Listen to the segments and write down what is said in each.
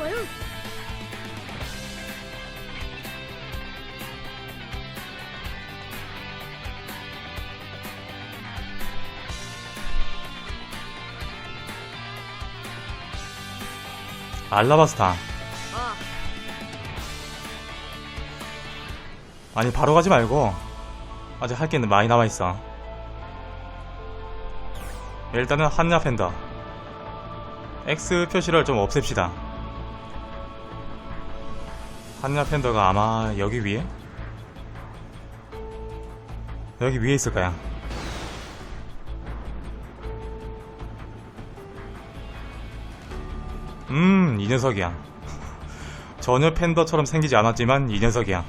봐요. 알라바스타. 아, 아니 바로 가지 말고 아직 할 게 많이 남아 있어. 일단은 한야 팬더. X 표시를 좀 없앱시다. 한야 팬더가 아마 여기 위에? 여기 위에 있을 거야. 음, 이 녀석이야. 전혀 팬더처럼 생기지 않았지만 이 녀석이야.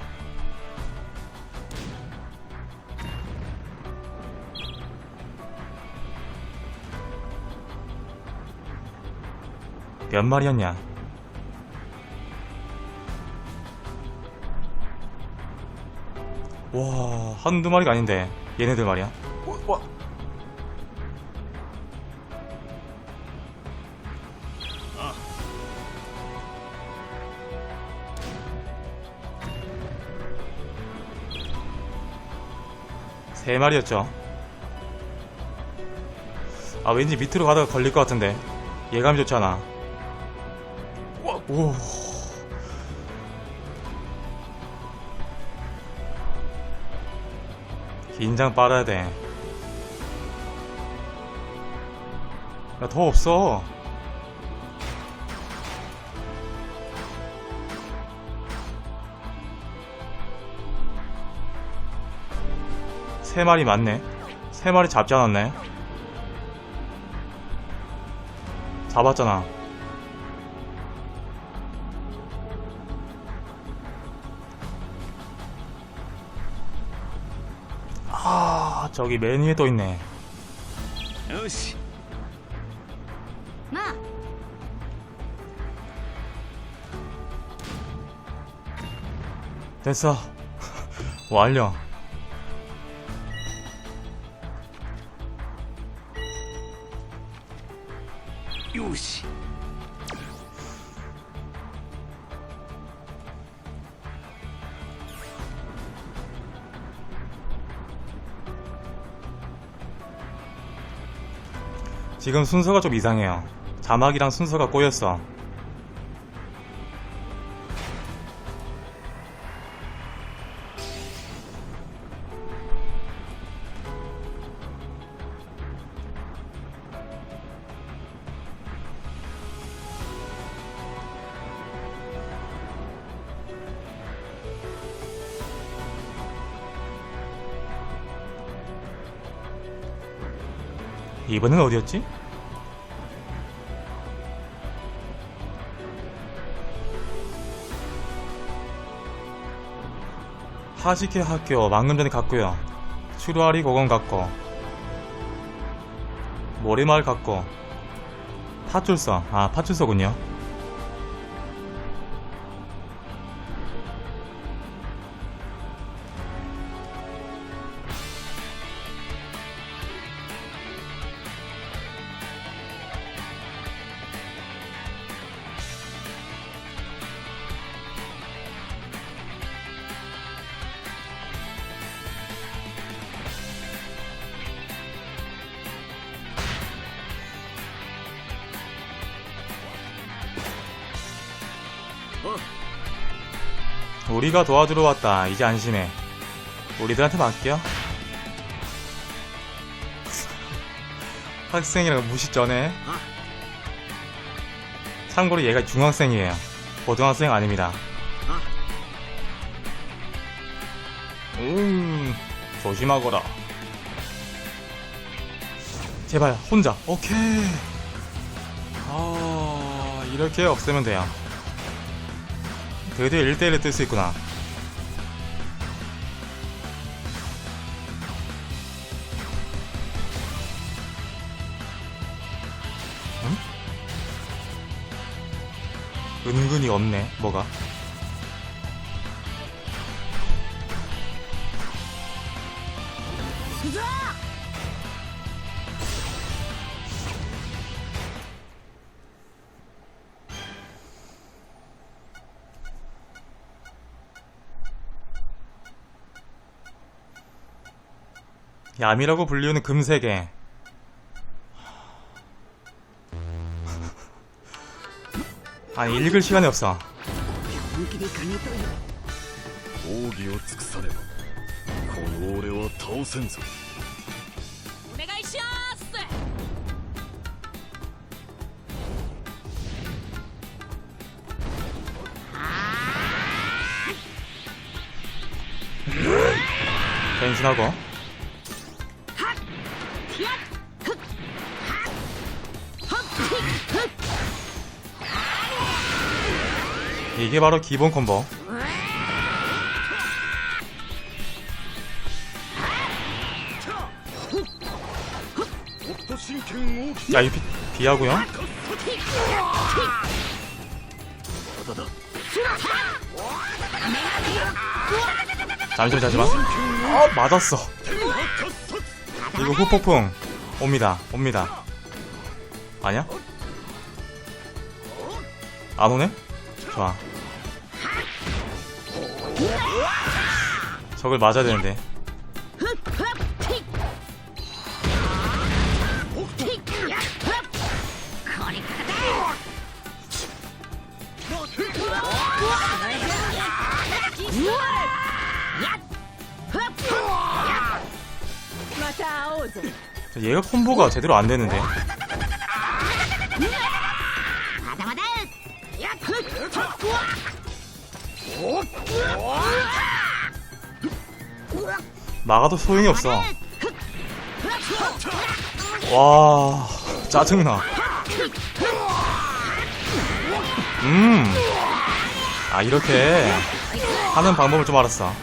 몇 마리였냐? 와, 한두 마리가 아닌데, 얘네들 말이야. 어, 와. 세 마리였죠. 아, 왠지 밑으로 가다가 걸릴 것 같은데. 예감이 좋잖아. 오. 긴장 빨아야 돼. 야, 더 없어. 세 마리 맞네. 세 마리 잡지 않았네. 잡았잖아. 저기 메뉴에 또 있네. 요시. 마. 됐어. 완료. 요시. 지금 순서가 좀 이상해요. 자막이랑 순서가 꼬였어. 이번엔 어디였지? 하시케 학교 방금 전에 갔고요. 추루아리 고건 갔고 모래마을 갔고 파출소 아 파출소군요. 우리가 도와주러 왔다. 이제 안심해. 우리들한테 맡겨. 학생이라고 무시 전에. 참고로 얘가 중학생이에요. 고등학생 아닙니다. 음, 조심하거라. 제발, 혼자. 오케이. 아, 이렇게 없애면 돼요. 드디어 1대1을 뜰수 있구나. 응? 은근히 없네, 뭐가. 얌이라고 불리우는 금세계 아니 읽을 시간이 없어 변신하고 이게 바로 기본 콤보. 야 이거 비, 하고요? 잠시만 잠시만. 아, 맞았어. 이거 후폭풍. 옵니다 옵니다. 아니야? 안 오네? 좋아. 저걸 맞아야 되는데. 얘가 콤보가 제대로 안 되는데. 막아도 소용이 없어. 와, 짜증나. 음. 아, 이렇게 하는 방법을 좀 알았어.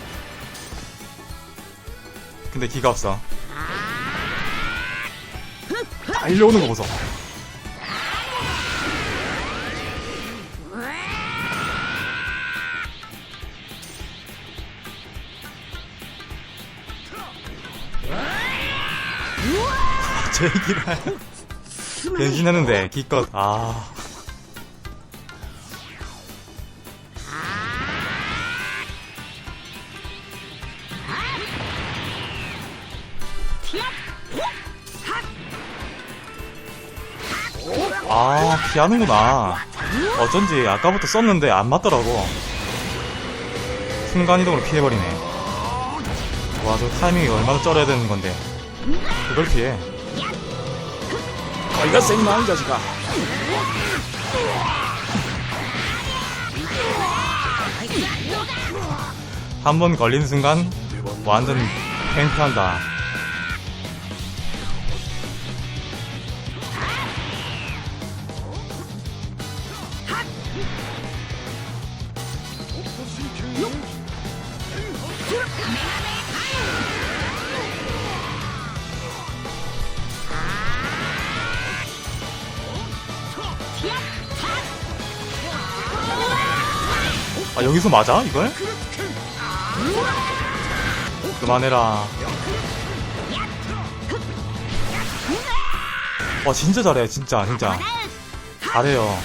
근데 기가 없어. 달려오는 거 보소. 제기랄 변신했는데 기껏 아 아, 피하는구나. 어쩐지 아까부터 썼는데 안 맞더라고. 순간이동으로 피해버리네. 와, 저 타이밍이 얼마나 쩔어야 되는 건데. 그걸 피해. 거기가 이 자식아. 한 번 걸리는 순간 완전 팽팽한다. 아 여기서 맞아 이걸? 그만해라. 와 진짜 잘해 진짜 진짜 잘해요.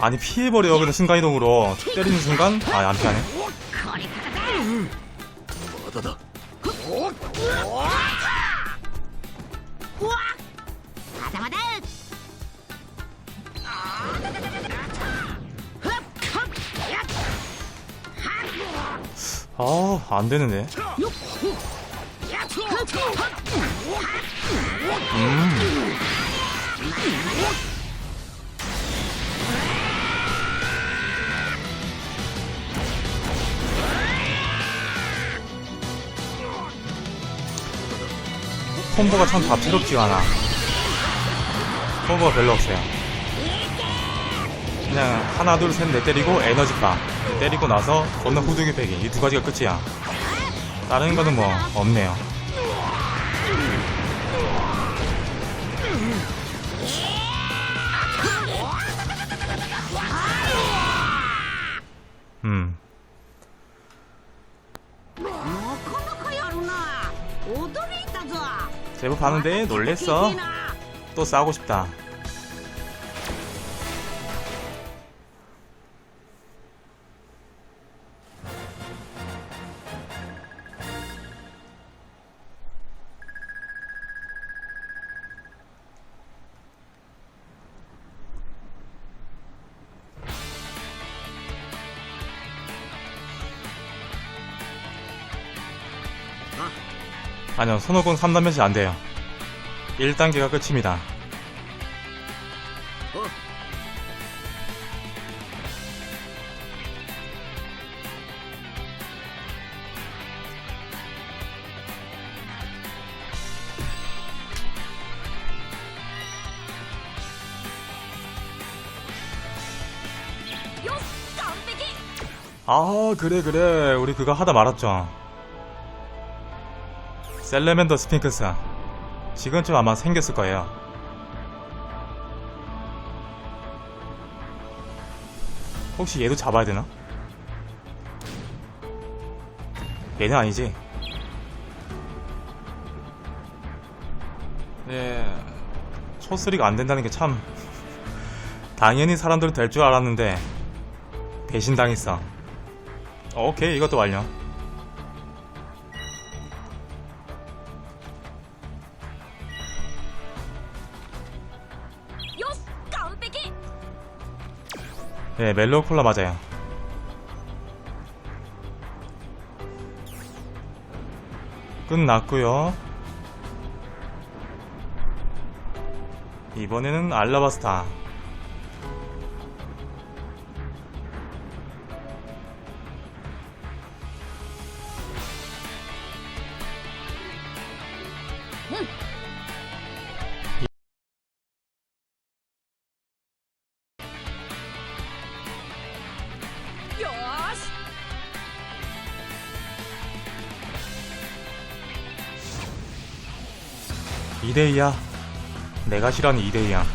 아니 피해버려 그냥 순간이동으로 때리는 순간 아안 피하네. 되는데. 음. 콤보가 참 다채롭지가 않아. 콤보가 별로 없어요. 그냥 하나 둘 셋 넷 때리고 에너지 바 때리고 나서 건너 후두기 패기 이 두 가지가 끝이야. 다른 거는 뭐 없네요. 음. 제법 하는데 놀랬어. 또 싸우고 싶다. 아니요, 손오공 3단면시 안 돼요. 1단계가 끝입니다. 아, 그래, 그래. 우리 그거 하다 말았죠. 셀레멘더 스핑크스. 지금쯤 아마 생겼을 거예요. 혹시 얘도 잡아야 되나? 얘는 아니지. 예, 초쓰리가 안 된다는 게 참. 당연히 사람들은 될 줄 알았는데, 배신당했어. 오케이, 이것도 완료. 네, 멜로우 콜라 맞아요. 끝났고요. 이번에는 알라바스타. 이데이야. 내가 싫어하는 이데이야.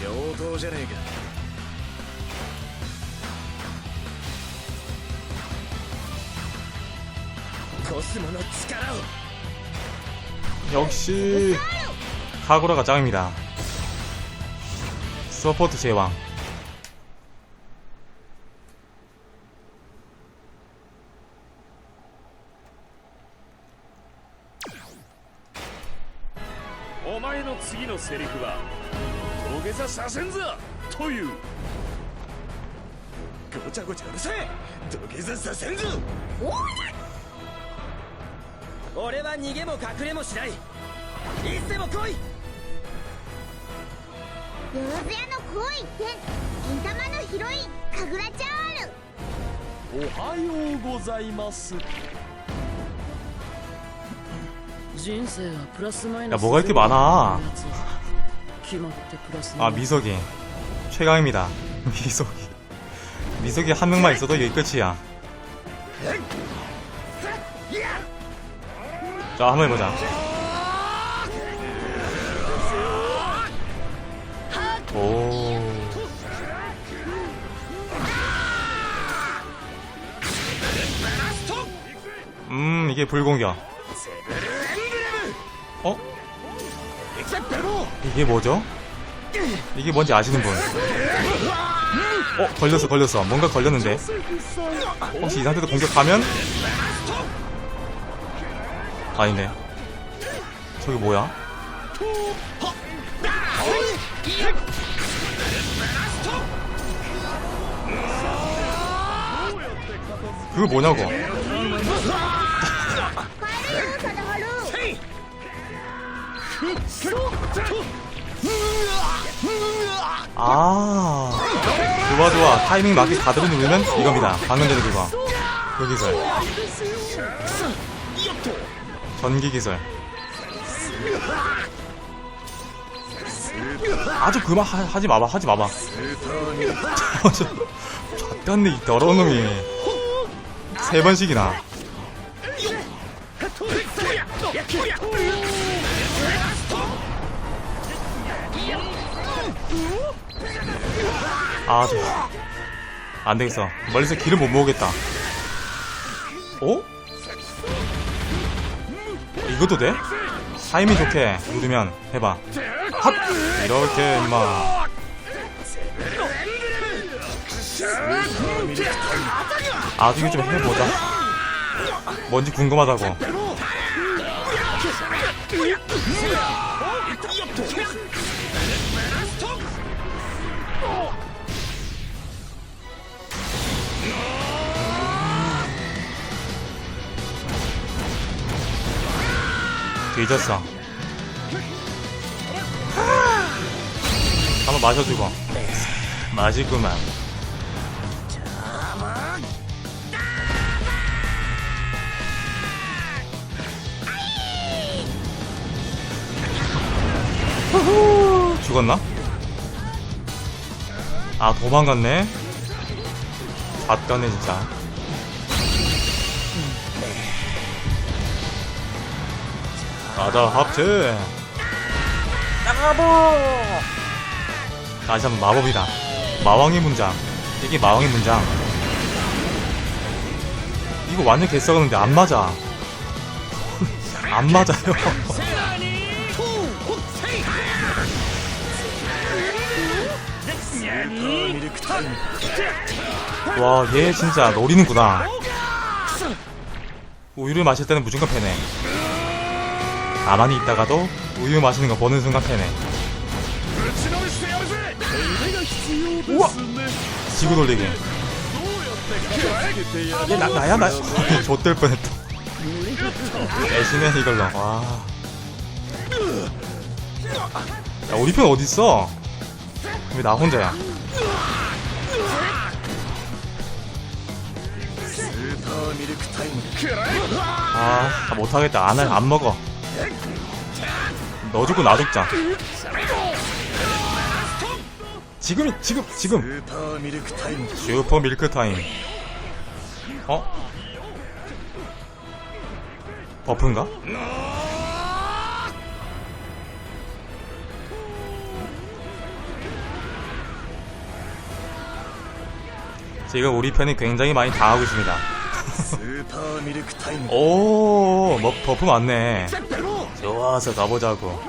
上等じゃねえか コスモの力を 역시 카구라가 짱입니다. 서포트 제왕. 次のセリフは土下座させんぞ！という。ごちゃごちゃうるせえ！土下座させんぞ！俺は逃げも隠れもしない。いつでも来い！よろずやの恋って銀玉のヒロイン神楽ちゃんある。おはようございます 야 뭐가 이렇게 많아? 아 미석이. 최강입니다. 미석이. 미석이 한 명만 있어도 여기 끝이야. 자 한번 해보자. 오. 음, 이게 불공격. 이게 뭐죠? 이게 뭔지 아시는 분? 어 걸렸어 걸렸어. 뭔가 걸렸는데. 혹시 이 상태로 공격하면? 아니네. 저기 뭐야? 그거 뭐냐고 아 좋아 좋아 타이밍 맞게 가드를 누르면 이겁니다 방금 전에 그거 그 기술 전기 기술 아주 그만 하, 하지 마봐 하지 마봐 젖같네 이 더러운 놈이 세 번씩이나 아, 저... 안 되겠어. 멀리서 길을 못 모으겠다. 어? 이것도 돼? 타이밍 좋게 누르면 해봐. 핫! 이렇게 임마. 아주 이거 좀 해보자. 뭔지 궁금하다고. 뒤졌어. 한번 마셔주고 후후, 죽었나? 아 도망갔네? 갓가네 진짜 가자 합체 나가보! 다시 한번 마법이다. 마왕의 문장. 이게 마왕의 문장. 이거 완전 개썩었는데 안 맞아. 안 맞아요. 와 얘 진짜 노리는구나. 우유를 마실 때는 무조건 패네 가만히 있다가도 우유 마시는 거 보는 순간 패네 우와! 지구 돌리기 얘 나, 나야 나 좆될 뻔했다 대신에 이걸로 와 야, 우리 편 어딨어? 근데 나 혼자야? 아, 못하겠다. 안을 안 먹어. 넣어주고 놔뒀자. 지금 지금 지금. 슈퍼 밀크 타임. 어? 버프인가? 지금 우리 편이 굉장히 많이 당하고 있습니다. 오 뭐, 버프 맞네. 좋아서 가보자고.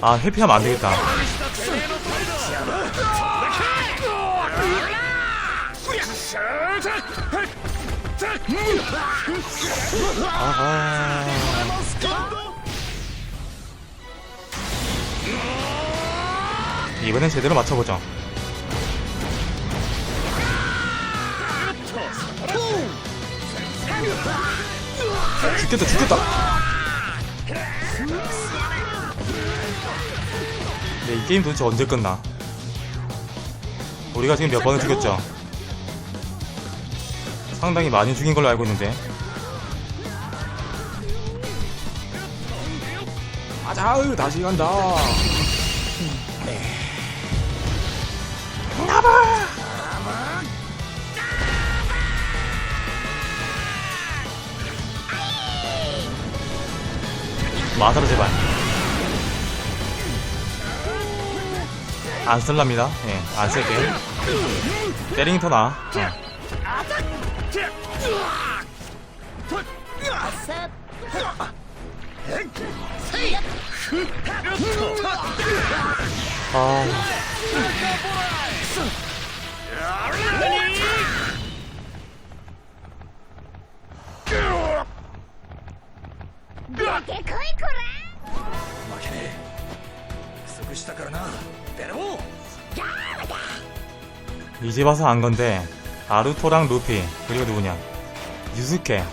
아, 회피하면 안 되겠다. 아하. 이번엔 제대로 맞춰보죠. 죽겠다, 죽겠다. 네, 이 게임 도대체 언제 끝나? 우리가 지금 몇 번을 죽였죠? 상당히 많이 죽인 걸로 알고 있는데. 맞아, 다시 간다. 마사로 제발. 안 쓸랍니다. 예, 안 쓸게. 때링이 더 나아. 어. 아, 出てこいこ負けねえ不足したからなベロボー 이제 봐서 안 건데 나루토랑 루피 그리고 누구냐 유스케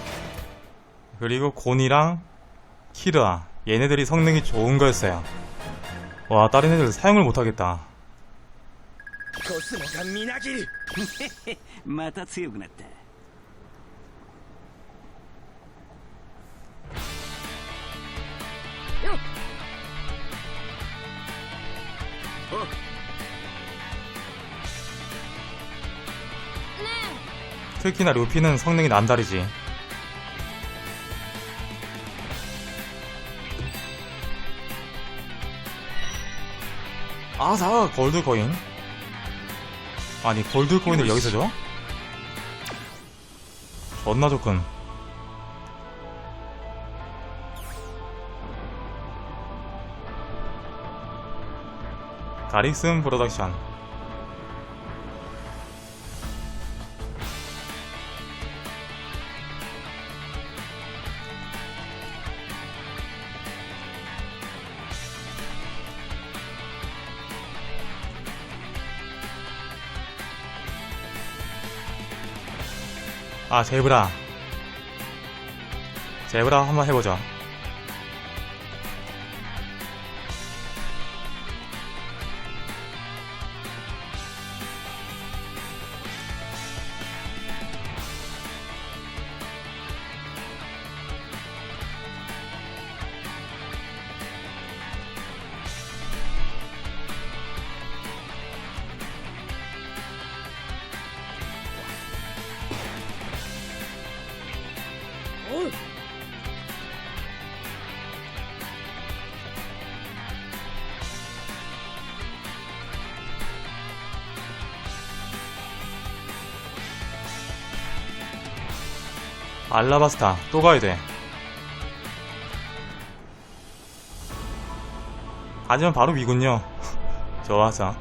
그리고 곤이랑 키르아 얘네들이 성능이 좋은 거였어요 와 다른 애들 사용을 못하겠다 コスモがみなぎるまた強くなった ね 특히나 루피는 성능이 남다르지. 아사 골드 코인. 아니 골드 코인을 여기서 줘? 존나 좋군 다리슨 프로덕션. 아 제브라. 제브라 한번 해보죠. 죠 알라바스타 또 가야 돼. 하지만 바로 위군요. 좋아서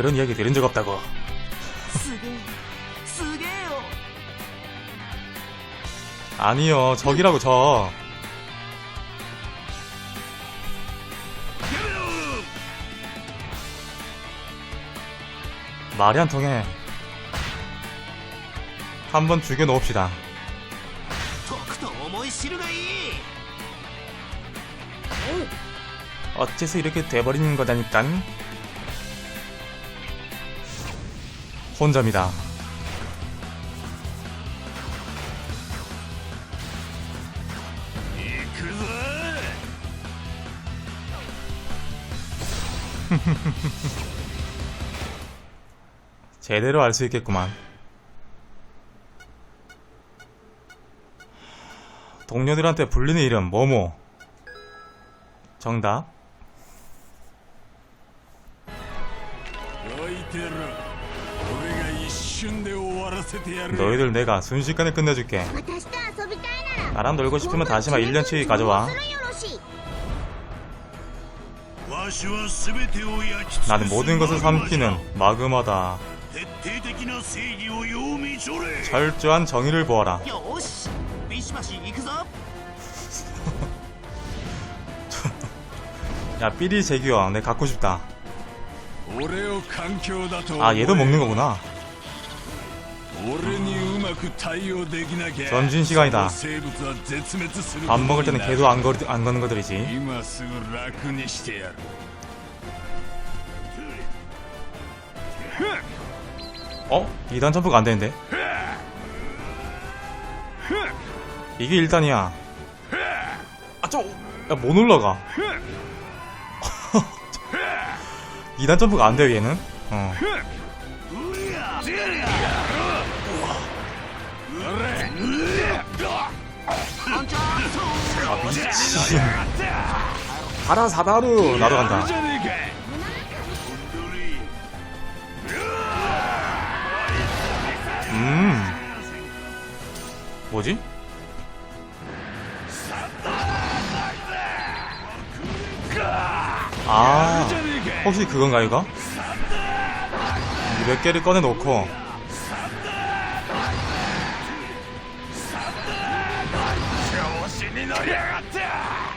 그런 이야기 들은 적 없다고. 쓰게, 쓰게요. 아니요, 저기라고 저. 말이 안 통해. 한번 죽여놓읍시다. 어째서 이렇게 돼버리는 거다니깐. 혼자입니다. 제대로 알 수 있겠구만. 동료들한테 불리는 이름 뭐뭐. 정답. 너희들 내가 순식간에 끝내줄게. 나랑 놀고 싶으면 다시 마 1년치 가져와. 나는 모든 것을 삼키는 마그마다. 철저한 정의를 보아라. 야, 삐리 제규왕, 내 갖고 싶다. 아, 얘도 먹는 거구나. 전진 시간이다. 밥 먹을 때는 개도 안, 거, 안 거는 것들이지. 어? 2단 점프가 안 되는데? 이게 1단이야. 아, 저, 야, 못 올라가. 2단 점프가 안 돼요, 얘는. 어. 바라 사다루 나도 간다 음 뭐지? 아 혹시 그건가 이거? 몇 개를 꺼내놓고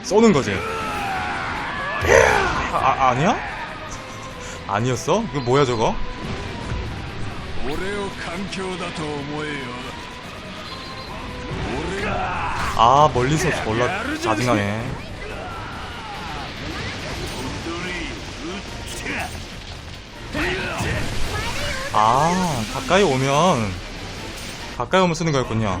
쏘는 거지. 아, 아 아니야? 아니었어? 그 뭐야 저거? 아 멀리서 졸라 짜증나네 아 가까이 오면 가까이 오면 쓰는 거였군요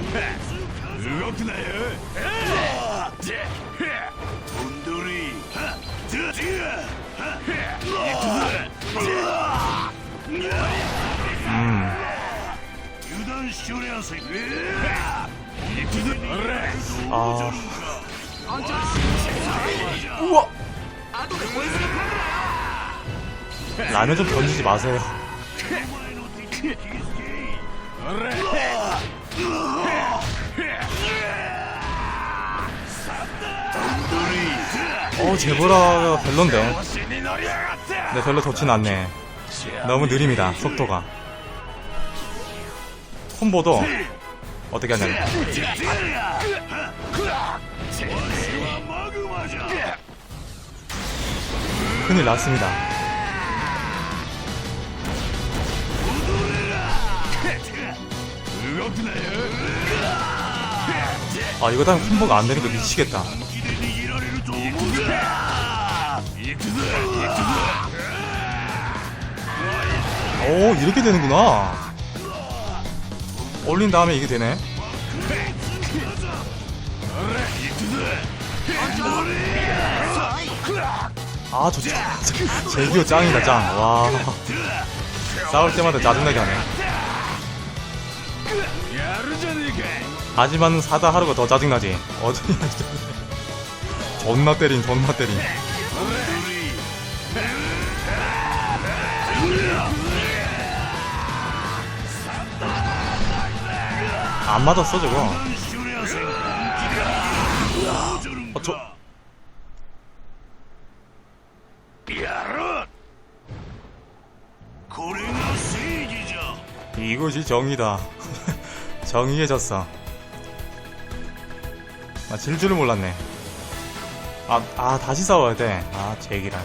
아. 우와! 라면 좀 던지지 마세요. 어, 제보라가 별론데. 근데 별로 좋진 않네. 너무 느립니다 속도가 콤보도. 어떻게 하냐면. 큰일 났습니다. 아 이거 다음 콤보가 안되는거 미치겠다. 오 이렇게 되는구나. 올린 다음에 이게 되네. 아 좋죠 제규 짱이다 짱와. 싸울 때마다 짜증나게 하네. 하지만 사다 하루가 더 짜증나지. 어제 존나 때린 존나 때린. 안 맞았어 저거. 어, 저... 이것이 정의다. 정의해졌어. 아, 질 줄을 몰랐네. 아, 아 다시 싸워야 돼아 제기란.